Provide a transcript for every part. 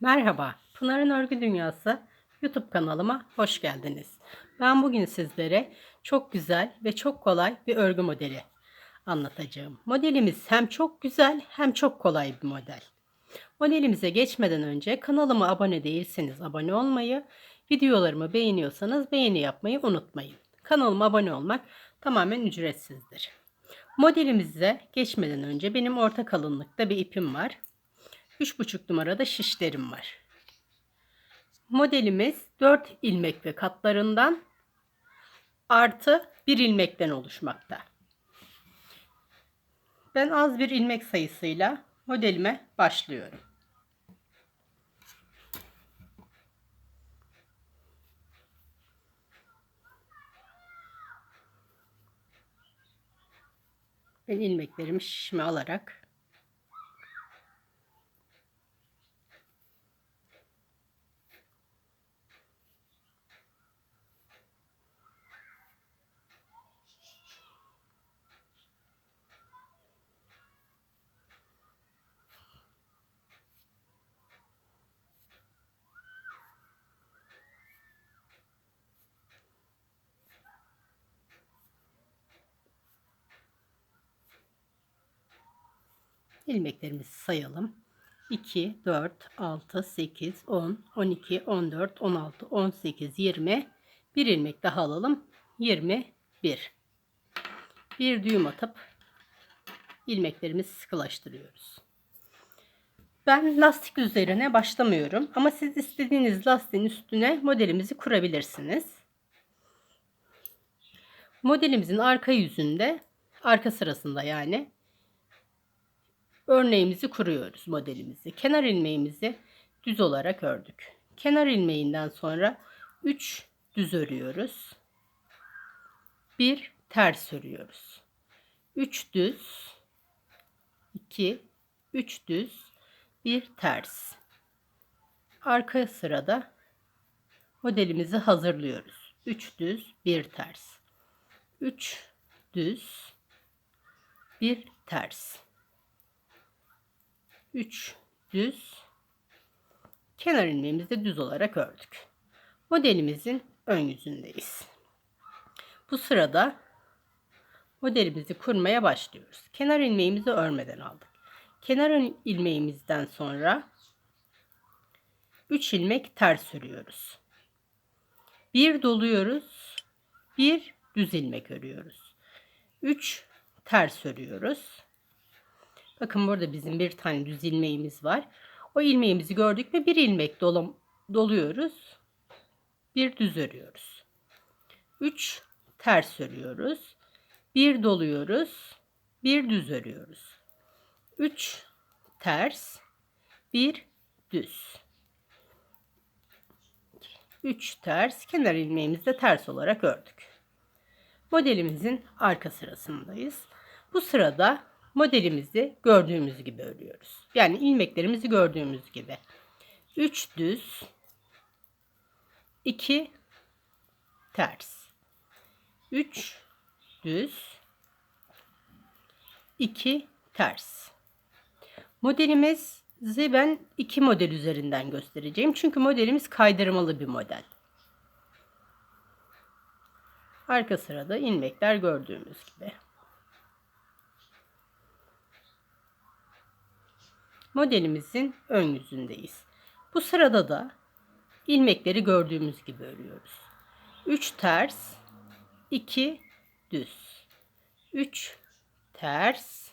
Merhaba, Pınar'ın Örgü Dünyası YouTube kanalıma hoş geldiniz. Ben bugün sizlere çok güzel ve çok kolay bir örgü modeli anlatacağım. Modelimiz hem çok güzel hem çok kolay bir model. Modelimize geçmeden önce kanalıma abone değilseniz abone olmayı, videolarımı beğeniyorsanız beğeni yapmayı unutmayın. Kanalıma abone olmak tamamen ücretsizdir. Modelimize geçmeden önce benim orta kalınlıkta bir ipim var. 3,5 numarada şişlerim var. Modelimiz 4 ilmek ve katlarından artı 1 ilmekten oluşmakta. Ben az bir ilmek sayısıyla modelime başlıyorum. Ben ilmeklerimi şişime alarak ilmeklerimizi sayalım. 2, 4, 6, 8, 10, 12, 14, 16, 18, 20. Bir ilmek daha alalım. 21. Bir düğüm atıp ilmeklerimizi sıkılaştırıyoruz. Ben lastik üzerine başlamıyorum ama siz istediğiniz lastiğin üstüne modelimizi kurabilirsiniz. Modelimizin arka yüzünde, arka sırasında yani örneğimizi kuruyoruz modelimizi. Kenar ilmeğimizi düz olarak ördük. Kenar ilmeğinden sonra 3 düz örüyoruz. 1 ters örüyoruz. 3 düz 2 3 düz 1 ters. Arka sırada modelimizi hazırlıyoruz. 3 düz 1 ters. 3 düz 1 ters. 3 düz kenar ilmeğimizi de düz olarak ördük. Modelimizin ön yüzündeyiz. Bu sırada modelimizi kurmaya başlıyoruz. Kenar ilmeğimizi örmeden aldık. Kenar ilmeğimizden sonra 3 ilmek ters örüyoruz. Bir doluyoruz. Bir düz ilmek örüyoruz. 3 ters örüyoruz. Bakın burada bizim bir tane düz ilmeğimiz var. O ilmeğimizi gördük mü bir ilmek dolum, doluyoruz. Bir düz örüyoruz. 3 ters örüyoruz. Bir doluyoruz. Bir düz örüyoruz. 3 ters, bir düz. 3 ters, kenar ilmeğimizi de ters olarak ördük. Modelimizin arka sırasındayız. Bu sırada modelimizi gördüğümüz gibi örüyoruz. Yani ilmeklerimizi gördüğümüz gibi. 3 düz 2 ters. 3 düz 2 ters. Modelimizi ben iki model üzerinden göstereceğim. Çünkü modelimiz kaydırmalı bir model. Arka sırada ilmekler gördüğümüz gibi modelimizin ön yüzündeyiz. Bu sırada da ilmekleri gördüğümüz gibi örüyoruz. 3 ters, 2 düz. 3 ters,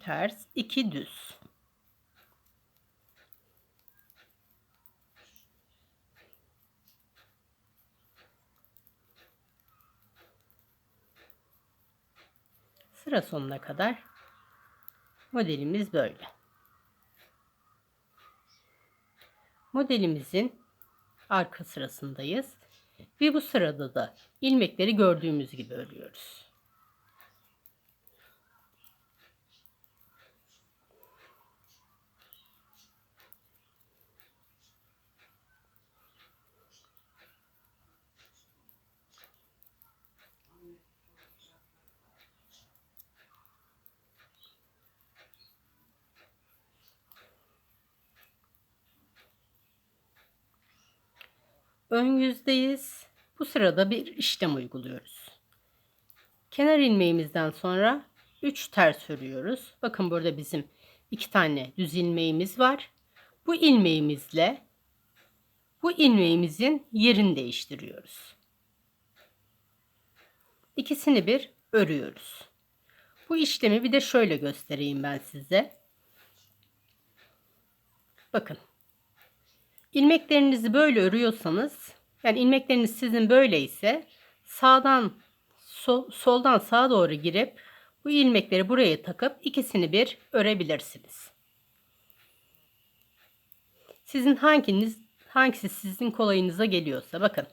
ters, 2 düz. Sıra sonuna kadar modelimiz böyle. Modelimizin arka sırasındayız. Ve bu sırada da ilmekleri gördüğümüz gibi örüyoruz. Ön yüzdeyiz. Bu sırada bir işlem uyguluyoruz. Kenar ilmeğimizden sonra 3 ters örüyoruz. Bakın burada bizim iki tane düz ilmeğimiz var. Bu ilmeğimizle bu ilmeğimizin yerini değiştiriyoruz. İkisini bir örüyoruz. Bu işlemi bir de şöyle göstereyim ben size. Bakın. İlmeklerinizi böyle örüyorsanız, yani ilmekleriniz sizin böyle ise sağdan sol, soldan sağa doğru girip bu ilmekleri buraya takıp ikisini bir örebilirsiniz. Sizin hanginiz hangisi sizin kolayınıza geliyorsa bakın.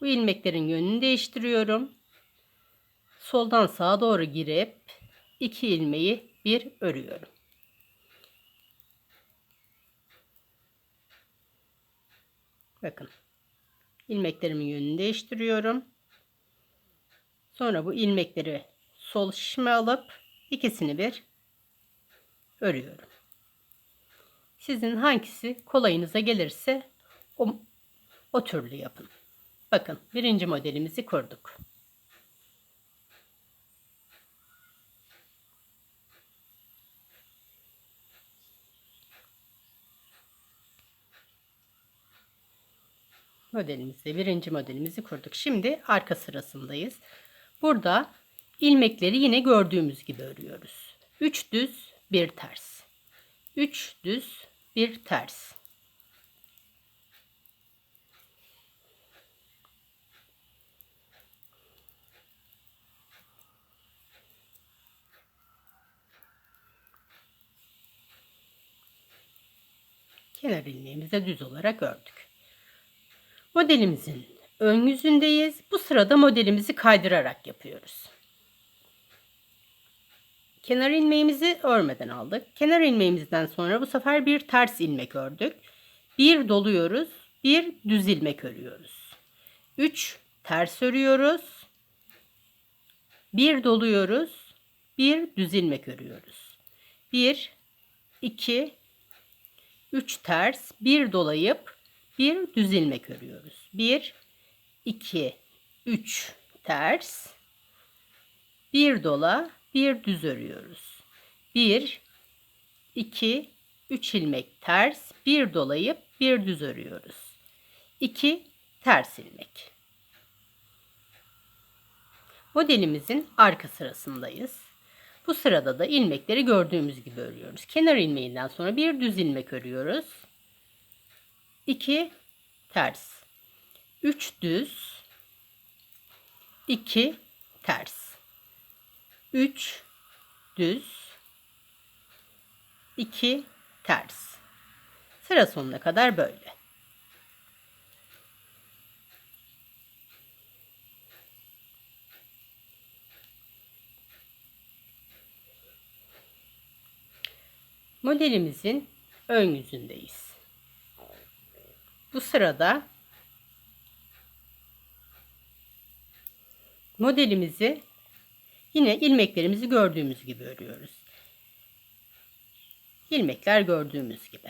Bu ilmeklerin yönünü değiştiriyorum. Soldan sağa doğru girip iki ilmeği bir örüyorum. Bakın. ilmeklerimin yönünü değiştiriyorum. Sonra bu ilmekleri sol şişime alıp ikisini bir örüyorum. Sizin hangisi kolayınıza gelirse o, o türlü yapın. Bakın birinci modelimizi kurduk. Modelimizde birinci modelimizi kurduk. Şimdi arka sırasındayız. Burada ilmekleri yine gördüğümüz gibi örüyoruz. 3 düz, 1 ters. 3 düz, 1 ters. Kenar ilmeğimizi de düz olarak ördük. Modelimizin ön yüzündeyiz. Bu sırada modelimizi kaydırarak yapıyoruz. Kenar ilmeğimizi örmeden aldık. Kenar ilmeğimizden sonra bu sefer bir ters ilmek ördük. Bir doluyoruz, bir düz ilmek örüyoruz. 3 ters örüyoruz. Bir doluyoruz, bir düz ilmek örüyoruz. 1 2 3 ters, bir dolayıp bir düz ilmek örüyoruz. 1 2 3 ters bir dola bir düz örüyoruz. 1 2 3 ilmek ters bir dolayıp bir düz örüyoruz. 2 ters ilmek. Modelimizin arka sırasındayız. Bu sırada da ilmekleri gördüğümüz gibi örüyoruz. Kenar ilmeğinden sonra bir düz ilmek örüyoruz. 2 ters. 3 düz. 2 ters. 3 düz. 2 ters. Sıra sonuna kadar böyle. Modelimizin ön yüzündeyiz. Bu sırada modelimizi yine ilmeklerimizi gördüğümüz gibi örüyoruz. İlmekler gördüğümüz gibi.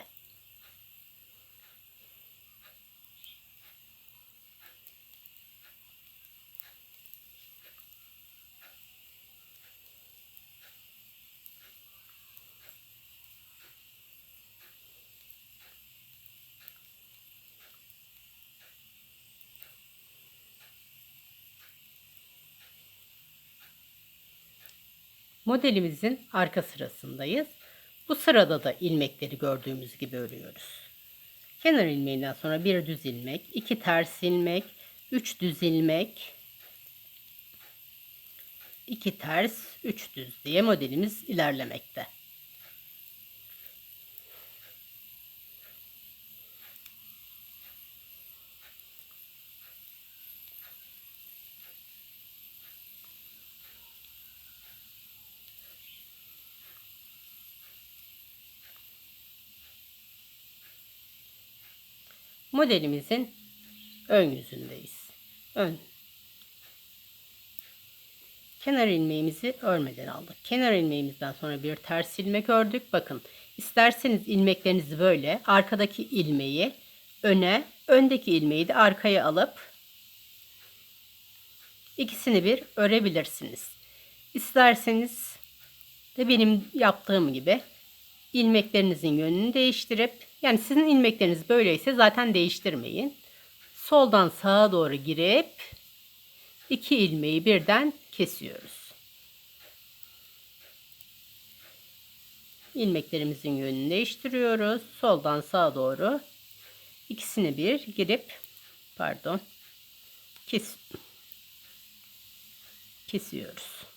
Modelimizin arka sırasındayız. Bu sırada da ilmekleri gördüğümüz gibi örüyoruz. Kenar ilmeğinden sonra bir düz ilmek, iki ters ilmek, üç düz ilmek, iki ters, üç düz diye modelimiz ilerlemekte. Modelimizin ön yüzündeyiz. Ön. Kenar ilmeğimizi örmeden aldık. Kenar ilmeğimizden sonra bir ters ilmek ördük. Bakın isterseniz ilmeklerinizi böyle arkadaki ilmeği öne öndeki ilmeği de arkaya alıp ikisini bir örebilirsiniz. İsterseniz de benim yaptığım gibi ilmeklerinizin yönünü değiştirip yani sizin ilmekleriniz böyleyse zaten değiştirmeyin. Soldan sağa doğru girip iki ilmeği birden kesiyoruz. ilmeklerimizin yönünü değiştiriyoruz. Soldan sağa doğru ikisini bir girip pardon kes kesiyoruz.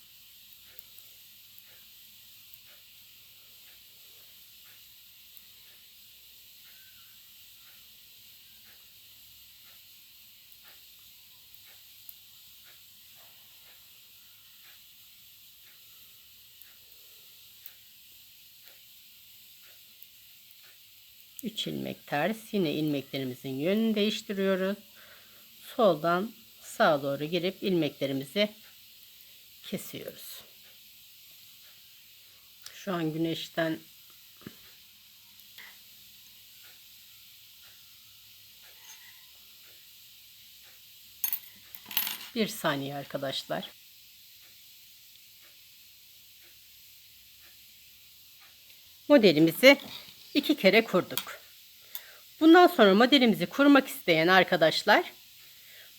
Üç ilmek ters. Yine ilmeklerimizin yönünü değiştiriyoruz. Soldan sağa doğru girip ilmeklerimizi kesiyoruz. Şu an güneşten bir saniye arkadaşlar. Modelimizi iki kere kurduk. Bundan sonra modelimizi kurmak isteyen arkadaşlar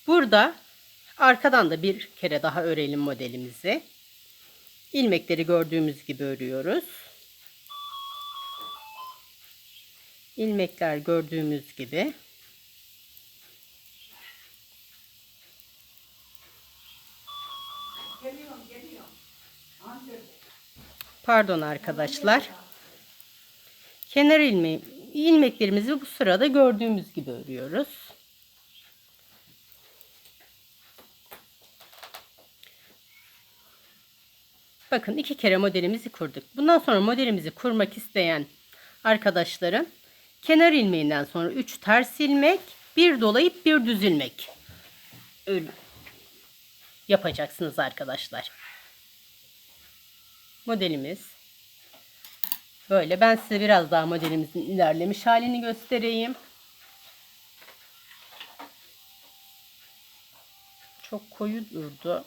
burada arkadan da bir kere daha örelim modelimizi. İlmekleri gördüğümüz gibi örüyoruz. İlmekler gördüğümüz gibi. Pardon arkadaşlar. Kenar ilmeği, ilmeklerimizi bu sırada gördüğümüz gibi örüyoruz. Bakın iki kere modelimizi kurduk. Bundan sonra modelimizi kurmak isteyen arkadaşların kenar ilmeğinden sonra 3 ters ilmek, bir dolayıp bir düz ilmek yapacaksınız arkadaşlar. Modelimiz böyle. Ben size biraz daha modelimizin ilerlemiş halini göstereyim. Çok koyu durdu.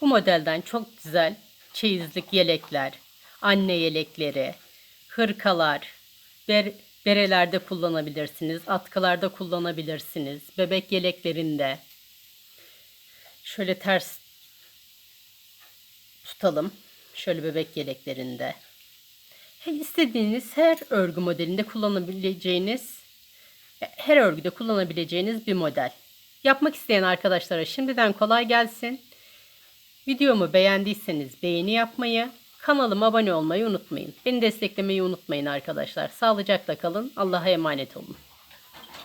Bu modelden çok güzel çeyizlik yelekler, anne yelekleri, hırkalar, ber, berelerde kullanabilirsiniz, atkılarda kullanabilirsiniz, bebek yeleklerinde. Şöyle ters tutalım. Şöyle bebek yeleklerinde. İstediğiniz her örgü modelinde kullanabileceğiniz, her örgüde kullanabileceğiniz bir model. Yapmak isteyen arkadaşlara şimdiden kolay gelsin. Videomu beğendiyseniz beğeni yapmayı, kanalıma abone olmayı unutmayın. Beni desteklemeyi unutmayın arkadaşlar. Sağlıcakla kalın. Allah'a emanet olun.